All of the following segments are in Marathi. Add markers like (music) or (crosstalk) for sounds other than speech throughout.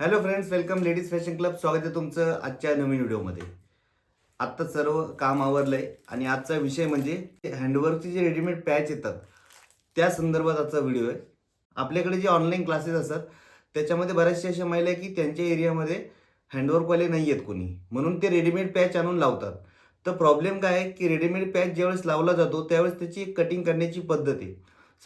Hello friends welcome ladies fashion club स्वागत आहे तुमचं आजच्या नवीन व्हिडिओमध्ये. आत्ता सर्व काम आवरलं आहे आणि आजचा विषय म्हणजे हँडवर्कचे जे रेडीमेड पॅच येतात त्या संदर्भात आजचा व्हिडिओ आहे. आपल्याकडे जे ऑनलाईन क्लासेस असतात त्याच्यामध्ये बऱ्याचशा अशा महिला आहे की त्यांच्या एरियामध्ये हँडवर्कवाले नाही आहेत कोणी. म्हणून ते रेडीमेड पॅच आणून लावतात. तर प्रॉब्लेम काय आहे की रेडीमेड पॅच ज्यावेळेस लावला जातो त्यावेळेस त्याची कटिंग करण्याची पद्धत आहे.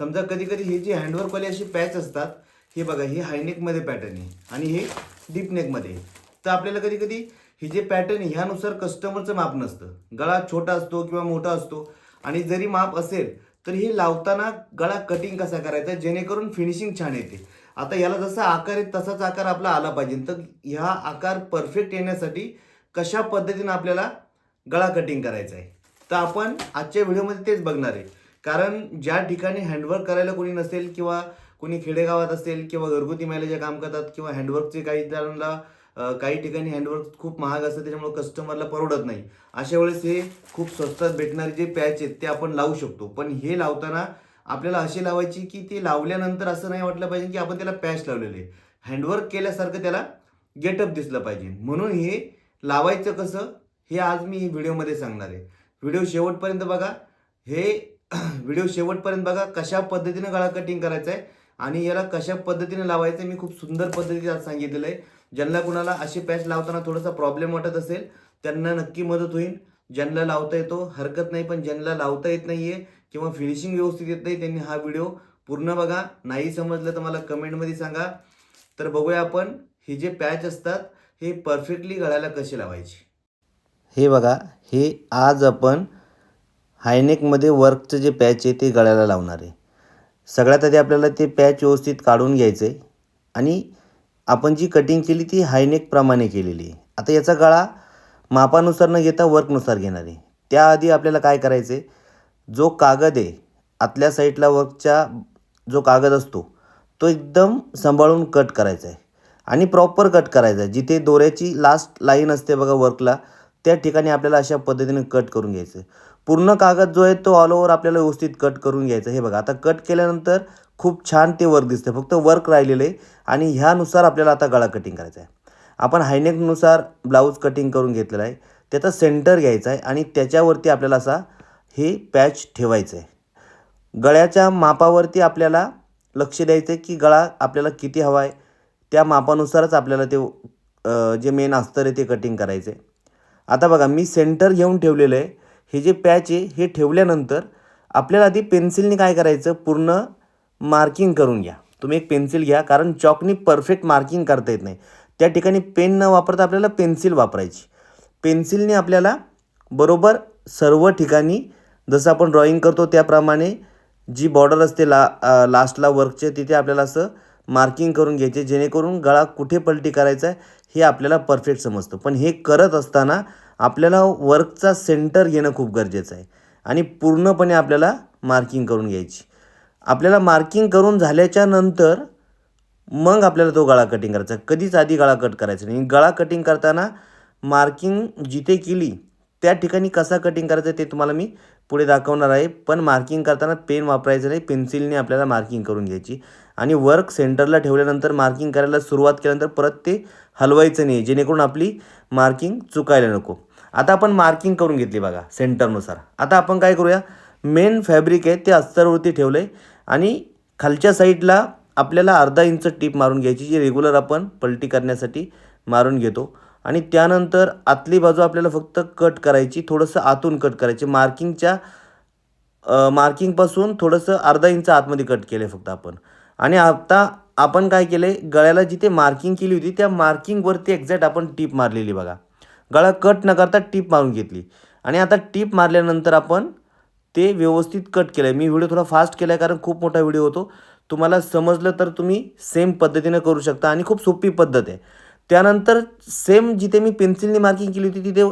समजा कधी कधी हे जे हँडवर्कवाले असे पॅच असतात हे बघा हे हायनेकमध्ये पॅटर्न आहे आणि हे डीपनेकमध्ये आहे. तर आपल्याला कधी कधी हे जे पॅटर्न आहे ह्यानुसार कस्टमरचं माप नसतं. गळा छोटा असतो किंवा मोठा असतो. आणि जरी माप असेल तर हे लावताना गळा कटिंग कसा करायचा जेणेकरून फिनिशिंग छान येते. आता याला जसा आकार आहे तसाच आकार आपला आला पाहिजे. तर ह्या आकार परफेक्ट येण्यासाठी कशा पद्धतीनं आपल्याला गळा कटिंग करायचा आहे? तर आपण आजच्या व्हिडिओमध्ये तेच बघणार आहे. कारण ज्या ठिकाणी हँडवर्क करायला कोणी नसेल किंवा कोणी खेडेगावात असेल किंवा घरगुती महिला काम करतात किंवा हँडवर्कचे काही जणांना काही ठिकाणी हँडवर्क खूप महाग असतं त्याच्यामुळे कस्टमरला परवडत नाही. अशा वेळेस हे खूप स्वस्तात भेटणारे जे पॅच आहेत ते आपण लावू शकतो. पण हे लावताना आपल्याला असे लावायची की ते लावल्यानंतर असं नाही वाटलं पाहिजे की आपण त्याला पॅच लावलेले आहे. हँडवर्क केल्यासारखं त्याला गेटअप दिसलं पाहिजे. म्हणून हे लावायचं कसं हे आज मी व्हिडिओमध्ये सांगणार आहे. व्हिडिओ शेवटपर्यंत बघा. हे (clears throat) व्हिडिओ शेवटपर्यंत बघा कशा पद्धतीनं गळा कटिंग करायचं आहे. आणि याला कशा पद्धतीने लावायचं मी खूप सुंदर पद्धतीने आज सांगितलेलं आहे. ज्यांना कुणाला असे पॅच लावताना थोडासा प्रॉब्लेम वाटत असेल त्यांना नक्की मदत होईल. ज्यांना लावता येतो हरकत नाही पण ज्यांना लावता येत नाही आहे किंवा फिनिशिंग व्यवस्थित येत नाही त्यांनी हा व्हिडिओ पूर्ण बघा. नाही समजलं तर मला कमेंटमध्ये सांगा. तर बघूया आपण हे जे पॅच असतात हे परफेक्टली गळायला कसे लावायचे? हे बघा हे आज आपण हायनेकमध्ये वर्कचं जे पॅच आहे ते गळ्याला लावणार आहे. सगळ्यात आधी आपल्याला ते पॅच व्यवस्थित काढून घ्यायचं आहे आणि आपण जी कटिंग केली ती हायनेकप्रमाणे केलेली आहे. आता याचा गळा मापानुसार न घेता वर्कनुसार घेणार आहे. त्याआधी आपल्याला काय करायचं आहे जो कागद आहे आतल्या साईडला वर्कच्या जो कागद असतो तो एकदम सांभाळून कट करायचा आहे आणि प्रॉपर कट करायचा आहे जिथे दोऱ्याची लास्ट लाईन असते बघा वर्कला त्या ठिकाणी आपल्याला अशा पद्धतीने कट करून घ्यायचं. आहे पूर्ण कागद जो आहे तो ऑल ओव्हर आपल्याला व्यवस्थित कट करून घ्यायचा. हे बघा आता कट केल्यानंतर खूप छान ते वर्क दिसतं फक्त वर्क राहिलेलं आहे आणि ह्यानुसार आपल्याला आता गळा कटिंग करायचा आहे. आपण हायनेकनुसार ब्लाऊज कटिंग करून घेतलेला आहे. त्याचा सेंटर घ्यायचा आहे आणि त्याच्यावरती आपल्याला असा हे पॅच ठेवायचं आहे. गळ्याच्या मापावरती आपल्याला लक्ष द्यायचं आहे की गळा आपल्याला किती हवा आहे. त्या मापानुसारच आपल्याला ते जे मेन अस्तर आहे ते कटिंग करायचं आहे आता बघा मी सेंटर घेऊन ठेवलेलं आहे. हे जे पॅच आहे हे ठेवल्यानंतर आपल्याला आधी पेन्सिलने काय करायचं? पूर्ण मार्किंग करून घ्या. तुम्ही एक पेन्सिल घ्या कारण चॉकनी परफेक्ट मार्किंग करता येत नाही. त्या ठिकाणी पेन न वापरता आपल्याला पेन्सिल वापरायची. पेन्सिलने आपल्याला बरोबर सर्व ठिकाणी जसं आपण ड्रॉईंग करतो त्याप्रमाणे जी बॉर्डर असते ला लास्टला वर्कचे तिथे आपल्याला असं मार्किंग करून घ्यायचे जेणेकरून गळा कुठे पलटी करायचा आहे हे आपल्याला परफेक्ट समजतं. पण हे करत असताना आपल्याला वर्कचा सेंटर घेणं खूप गरजेचं आहे. आणि पूर्णपणे आपल्याला मार्किंग करून घ्यायची. आपल्याला मार्किंग करून झाल्याच्यानंतर मग आपल्याला तो गळा कटिंग करायचा. कधीच आधी गळा कट करायचा नाही. गळा कटिंग करताना मार्किंग जिथे केली त्या ठिकाणी कसा कटिंग करायचा ते तुम्हाला मी पुढे दाखवणार आहे. पण मार्किंग करताना पेन वापरायचं नाही. पेन्सिलने आपल्याला मार्किंग करून घ्यायची. आणि वर्क सेंटरला ठेवल्यानंतर मार्किंग करायला सुरुवात केल्यानंतर परत ते हलवायचं नाही जेणेकरून आपली मार्किंग चुकायला नको. आता आपण मार्किंग करून घेतली बघा सेंटरनुसार आता आपण काय करूया? मेन फॅब्रिक आहे ते अस्तरवरती ठेवलं आहे आणि खालच्या साईडला आपल्याला अर्धा इंच टीप मारून घ्यायची जी रेग्युलर आपण पलटी करण्यासाठी मारून घेतो. आणि त्यानंतर आतली बाजू आपल्याला फक्त कट करायची थोडंसं आतून कट करायची. मार्किंगच्या मार्किंगपासून थोडंसं अर्धा इंच आतमध्ये कट केलं आहे फक्त आपण. आणि आता आपण काय केलं आहे गळ्याला जिथे मार्किंग केली होती त्या मार्किंगवरती एक्झॅक्ट आपण टीप मारलेली बघा. गळा कट न करता टीप मारून घेतली. आणि आता टीप मारल्यानंतर आपण ते व्यवस्थित कट केलं आहे मी व्हिडिओ थोडा फास्ट केला आहे कारण खूप मोठा व्हिडिओ होतो. तुम्हाला समजलं तर तुम्ही सेम पद्धतीनं करू शकता आणि खूप सोपी पद्धत आहे. त्यानंतर सेम जिथे मी पेन्सिलने मार्किंग केली होती तिथे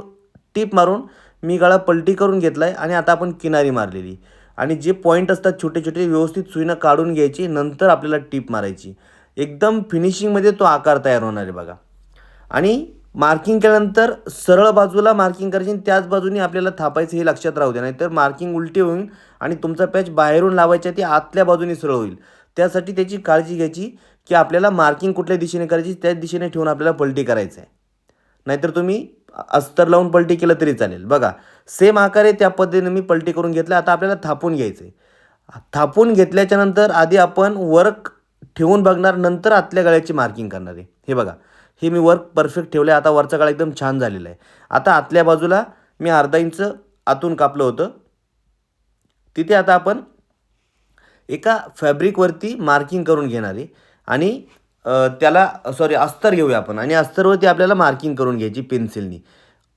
टीप मारून मी गळा पलटी करून घेतला आहे आणि आता आपण किनारी मारलेली. आणि जे पॉईंट असतात छोटे छोटे व्यवस्थित सुईनं काढून घ्यायची नंतर आपल्याला टीप मारायची. एकदम फिनिशिंगमध्ये तो आकार तयार होणार आहे बघा. आणि मार्किंग केल्यानंतर सरळ बाजूला मार्किंग करायची आणि त्याच बाजूने आपल्याला थापायचं हे लक्षात राहू द्या. नाहीतर मार्किंग उलटी होईल आणि तुमचा पॅच बाहेरून लावायच्या ती आतल्या बाजूने सरळ होईल. त्यासाठी त्याची काळजी घ्यायची की आपल्याला मार्किंग कुठल्या दिशेने करायची त्याच दिशेने ठेवून आपल्याला पलटी करायचं आहे नाहीतर तुम्ही अस्तर लावून पलटी केलं तरी चालेल. बघा सेम आकारे त्या पद्धतीने मी पलटी करून घेतलं. आता आपल्याला थापून घ्यायचं आहे थापून घेतल्याच्यानंतर आधी आपण वर्क ठेवून बघणार नंतर आतल्या गळ्याची मार्किंग करणार आहे. हे बघा हे मी वर्क परफेक्ट ठेवलं आहे आता वरचा गळा एकदम छान झालेला आहे. आता आतल्या बाजूला मी अर्धा इंच आतून कापलं होतं. तिथे आता आपण एका फॅब्रिकवरती मार्किंग करून घेणार आहे. आणि त्याला सॉरी अस्तर घेऊया आपण. आणि अस्तरवरती आपल्याला मार्किंग करून घ्यायची पेन्सिलनी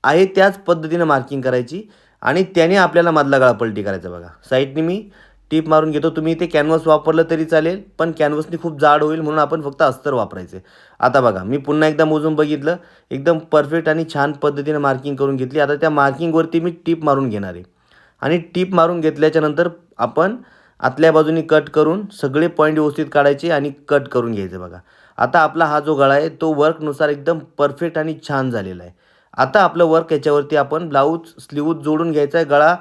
आहे त्याच पद्धतीनं मार्किंग करायची आणि त्याने आपल्याला मधला गळा पलटी करायचा बघा. साईडने मी टीप मारून घेतो. तुम्ही ते कॅनव्हस वापरलं तरी चालेल पण कॅनव्हसनी खूप जाड होईल म्हणून आपण फक्त अस्तर वापरायचे. आता बघा मी पुन्हा एकदा मोजून बघितलं. एकदम परफेक्ट आणि छान पद्धतीने मार्किंग करून घेतली. आता त्या मार्किंगवरती मी टीप मारून घेणार आहे. आणि टीप मारून घेतल्याच्यानंतर आपण आतल्या बाजूनी कट करून सगळे पॉईंट व्यवस्थित काढायचे आणि कट करून घ्यायचे बघा. आता आपला हा जो गळा आहे तो वर्कनुसार एकदम परफेक्ट आणि छान झालेला आहे. आता आपलं वर्क याच्यावरती आपण ब्लाऊज स्लीव जोडून घ्यायचा आहे गळा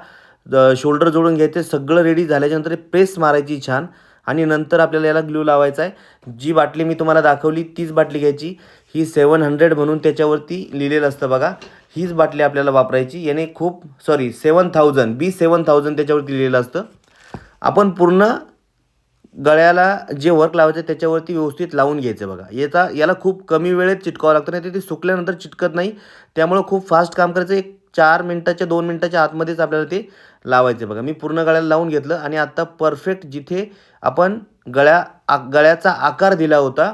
शोल्डर जोडून घ्यायचं आहे सगळं रेडी झाल्याच्यानंतर प्रेस मारायची छान आणि नंतर आपल्याला याला ग्लू लावायचा आहे. जी बाटली मी तुम्हाला दाखवली तीच बाटली घ्यायची. ही सेवन हंड्रेड म्हणून त्याच्यावरती लिहिलेलं असतं बघा. हीच बाटली आपल्याला वापरायची. याने खूप sorry seven thousand B seven thousand त्याच्यावरती लिहिलेलं असतं. आपण पूर्ण गळ्याला जे वर्क लावायचं आहे त्याच्यावरती व्यवस्थित लावून घ्यायचं बघा. याचा याला खूप कमी वेळेत चिटकावं लागतं नाही तर ते सुकल्यानंतर चिटकत नाही. त्यामुळं खूप फास्ट काम करायचं. एक चार मिनटाच्या दोन मिनटाच्या आतमध्येच आपल्याला ते लावायचे बघा. मी पूर्ण गळ्याला लावून घेतलं आणि आत्ता परफेक्ट जिथे आपण गळ्या आ गळ्याचा आकार दिला होता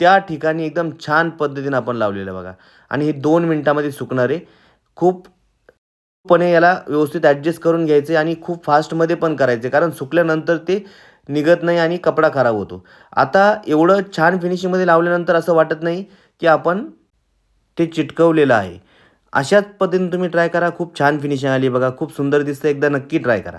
त्या ठिकाणी एकदम छान पद्धतीनं आपण लावलेलं बघा. आणि हे दोन मिनटामध्ये सुकणारे खूप पणे याला व्यवस्थित ॲडजस्ट करून घ्यायचे आणि खूप फास्टमध्ये पण करायचे. कारण सुकल्यानंतर ते निघत नाही आणि कपडा खराब होतो. आता एवढं छान फिनिशिंगमध्ये लावल्यानंतर असं वाटत नाही की आपण ते चिटकवलेलं आहे. अशाच पद्धतीने तुम्ही ट्राय करा. खूप छान फिनिशिंग आली बघा. खूप सुंदर दिसतं एकदा नक्की ट्राय करा.